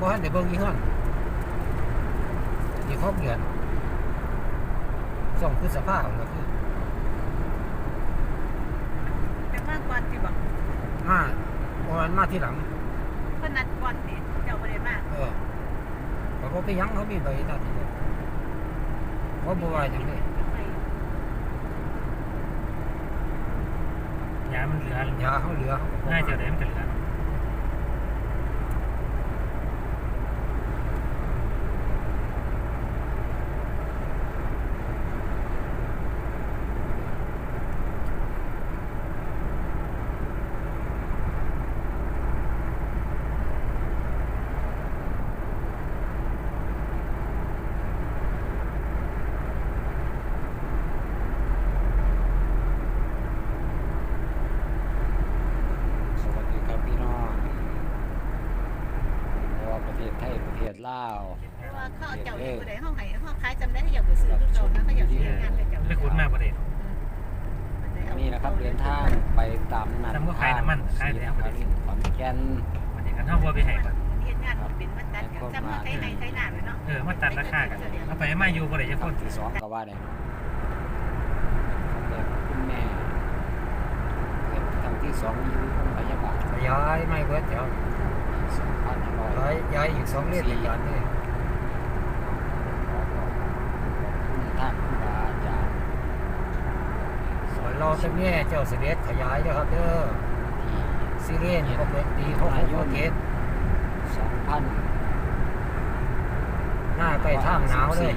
บ่ทันได้เบิ่งอีกเฮือนอีกครบเดือนส่งคือสภาพก็คือแต่ว่าก่อนที่บอกมาประมาณมาที่หลัง เพิ่นนัดก่อนสิเจ้าบ่ได้มาเออเขาก็ไปหยังเขามีใบหน้าที่เลยเขาบ่ว่าหยังเลยยามันเหลือ ยาเขาเหลือเขาก็บ่ง่ายว่าเท่าไหร่มันก็เหลือ สวัสดีครับพี่น้องเพราะว่าประเทศ ไทยประเทศลาวเพราะว่าเขาเอาเจ้าอยู่บ่ได้เฮาให้เฮาขายจำได้ให้อยากไปซื้อคือเก่านะเขาอยากสิเฮ็ดงานกับเจ้าเลือกคุ้นมากประเด็นวันนี้นะครับเดินทางไปตามนัดทำพวกขายน้ำมันขายสีแล้วนครินทร์ขอนแก่นวันนี้กันเท่าวัวไปให้ก่อนเฮ็ดงานบ่เป็นมาตัดกันจำว่าไทยให้ไทยหน้าเลยเนาะเออมาตัดราคากันเอาไปมาอยู่ประเดี๋ยวจะคพ้รั้นงที่สองก็ว่าได้เนาะแต่คุณแม่เกิดครั้งที่สองอยู่โรงพยาบาล ขยายไม่เบิดเดี๋ยว สองพันห้าร้อยย้ายย้ายอีกสองเลนในการนี่ขอขอบคุณท่านครูบาอาจารย์สอยรอจะแม่เจ้าเสด็จขยายเด้อครับเด้อที่ซีเรียนก็เป็นปีหกหกหกเจ็ดสองพันหน้าใกล้ท่ามหนาวเลย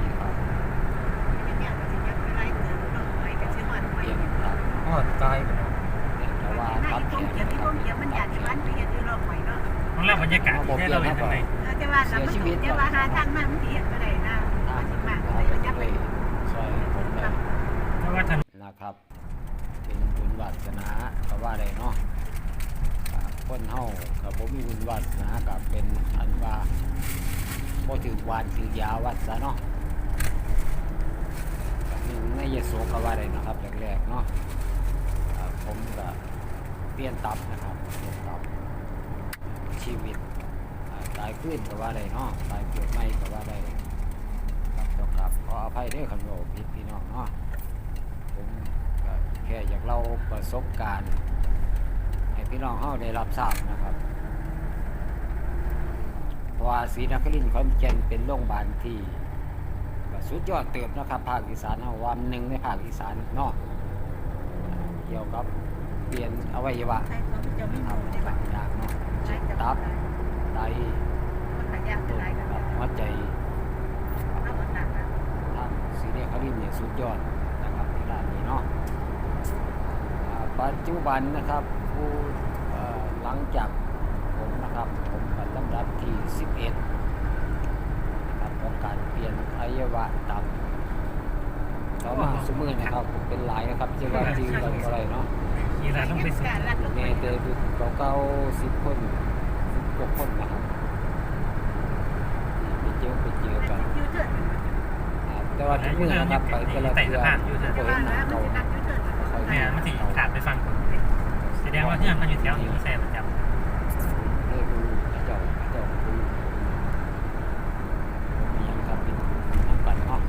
อแต่ว่าเรามันถูกแต่ว่าหาทางมามันสิเฮ็ดบ่ได้นะมันสิมากเลยมันจะไปซอยผมได้เพราะว่าถนนนะครับเป็นบุญวาสนาก็ว่าได้เนาะอ่าคนเฮากับผมมีบุญวาสนากับเป็นอันว่าบ่ถือวานถือยาวัดซะเนาะกับหนึ่งในยโสก็ว่าได้นะครับแรกๆเนาะอ่าผมก็เปลี่ยนตับนะครับเปลี่ยนตับชีวิตอ่า ตายขึ้นก็ว่าได้เนาะตายเกิดไม่ก็ว่าได้ครับเจ้าครับขออภัยเด้วยคำโยผิดพี่น้องเนาะผมก็แค่อยากเล่าประสบการณ์ ให้พี่น้องเฮาได้รับทราบนะครับเพราะว่าศรีนครินทร์ขอนแก่นเป็นโรงพยาบาลที่ก็สุดยอดเติบนะครับภาคอีสานเฮาว่าหนึ่งในภาคอีสานเนาะเกี่ยวกับเปลี่ยนอวัยวะใช้ของเจ้ามีนะคหรับมู่ได้บัดอย่างเนาะใช้เช่นจับตับ ไตมันขยันต้นหลายกันครับหัวใจเอาบ่ตัดนะทางศรีนครินทร์เนี่ยสุดยอดนะครับที่ด้านนี้เนาะอ่าปัจจุบันนะครับผู้เอ่อหลังจากผมนะครับ ผมเป็นลำดับที่ 11นะครับของการเปลี่ยนอวัยวะตับต่อมาสมือนะครับผมเป็นหลายนะครับที่ว่าที่เราอะไรเนาะกีฬาต้องไปซื้อการรัดลงเนไปเตอร์ดูเก่าๆสิบคน สิบกว่าคนนะครับไปเจอไปเจอกันยูเทิร์นอ่าแต่ว่าทุกมือนะครับไปแต่ละเทือแต่ก็ว่าเห็นหน้าแล้วมันเก่าจะนัดยูเทิร์นค่อยเนี่ยมันสิขาดไปฟังคนแสดงว่าที่มันอยู่แถวนี้แซ่ประจำเรียกดูพระเจ้าพระเจ้าดูมียังครับเป็นน้ำกันเนาะ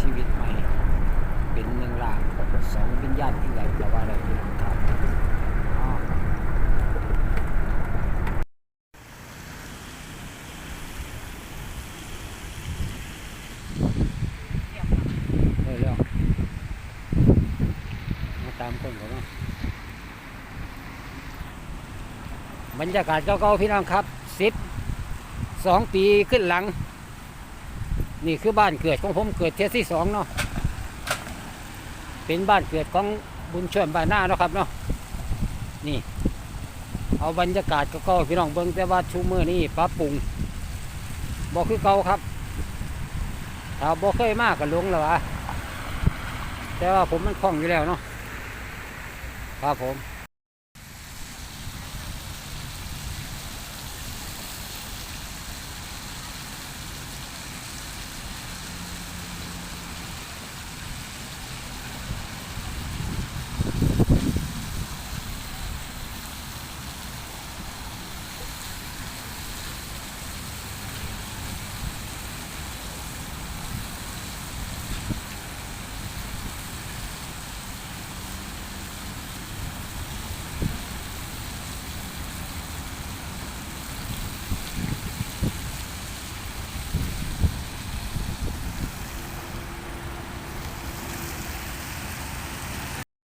ชีวิตใหม่ เป็นหนึ่งร่างกับสองวิญญาณที่ไหลแต่ว่าอะไรที่น้องครับอ๋อได้แล้วมา ตามคนเขาเนาบรรยากาศเก่าๆพี่น้องครับสิบสองปีขึ้นหลัง นี่คือบ้านเกิดของผมเกิดเทยที่สองเนาะเป็นบ้านเกิดของบุญชวนบ้านหน้าเนาะครับเนาะนี่ เอาบรรยากาศเก่าๆพี่น้องเบิ่งแต่ว่าชูมือนี่ปรับปรุงบอกคือเก่าครับถ้าบ่เคยมากก็หลงแล้ววะแต่ว่าผมมันคล่องอยู่แล้วเนาะ ครับผม